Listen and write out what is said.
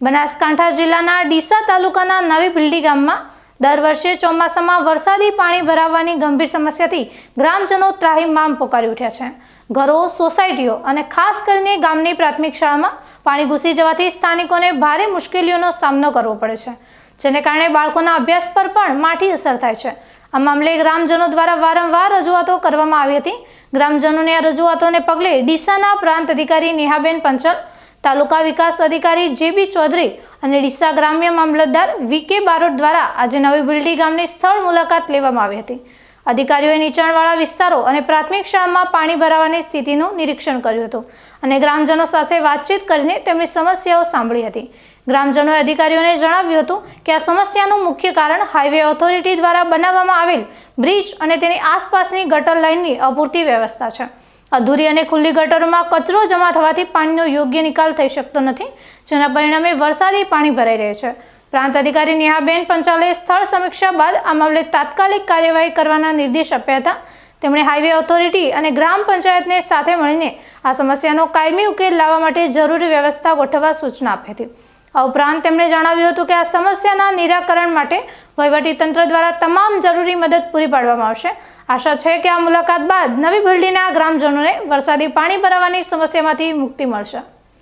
બનાસકાંઠા જિલ્લાના ડીસા તાલુકાના નવી ભીલડી ગામમાં દર વર્ષે ચોમાસામાં વરસાદી પાણી ભરાવાની ગંભીર સમસ્યાથી ગ્રામજનો ત્રાહીમામ પોકારી ઉઠ્યા છે. ઘરો, સોસાયટીઓ અને ખાસ કરીને ગામની પ્રાથમિક શાળામાં પાણી ઘૂસી જવાથી સ્થાનિકોને ભારે મુશ્કેલીઓનો સામનો કરવો પડે છે, જેને કારણે બાળકોના અભ્યાસ પર પણ માઠી અસર થાય છે. આ મામલે ગ્રામજનો દ્વારા વારંવાર રજૂઆતો કરવામાં આવી હતી. ગ્રામજનોની આ રજૂઆતોને પગલે ડીસાના પ્રાંત અધિકારી નેહાબેન પંચલ તાલુકા વિકાસ અધિકારી જેબી ચૌધરી અને ડીસા ગ્રામ્ય મામલતદાર વીકે બારોટ દ્વારા આજે નવી બિલ્ડી ગામની સ્થળ મુલાકાત લેવામાં આવી હતી. અધિકારીઓએ નીચાણવાળા વિસ્તારો અને પ્રાથમિક શાળામાં પાણી ભરાવાની સ્થિતિનું નિરીક્ષણ કર્યું હતું અને ગ્રામજનો સાથે વાતચીત કરીને તેમની સમસ્યાઓ સાંભળી હતી. ગ્રામજનોએ અધિકારીઓને જણાવ્યું હતું કે આ સમસ્યાનું મુખ્ય કારણ હાઈવે ઓથોરિટી દ્વારા બનાવવામાં આવેલ બ્રિજ અને તેની આસપાસની ગટર લાઇનની અપૂરતી વ્યવસ્થા છે. અધૂરી અને ખુલ્લી ગટરોમાં કચરો જમા થવાથી પાણીનો યોગ્ય નિકાલ થઈ શકતો નથી, જેના પરિણામે વરસાદી પાણી ભરાઈ રહે છે. પ્રાંત અધિકારી નેહાબેન પંચાલે સ્થળ સમીક્ષા બાદ આ મામલે તાત્કાલિક કાર્યવાહી કરવાના નિર્દેશ આપ્યા હતા. તેમણે હાઈવે ઓથોરિટી અને ગ્રામ પંચાયતને સાથે મળીને આ સમસ્યાનો કાયમી ઉકેલ લાવવા માટે જરૂરી વ્યવસ્થા ગોઠવવા સૂચના આપી હતી. આ ઉપરાંત તેમણે જણાવ્યું હતું કે આ સમસ્યાના નિરાકરણ માટે વહીવટીતંત્ર દ્વારા તમામ જરૂરી મદદ પૂરી પાડવામાં આવશે. આશા છે કે આ મુલાકાત બાદ નવી બિલ્ડીના ગ્રામજનોને વરસાદી પાણી ભરાવાની સમસ્યામાંથી મુક્તિ મળશે.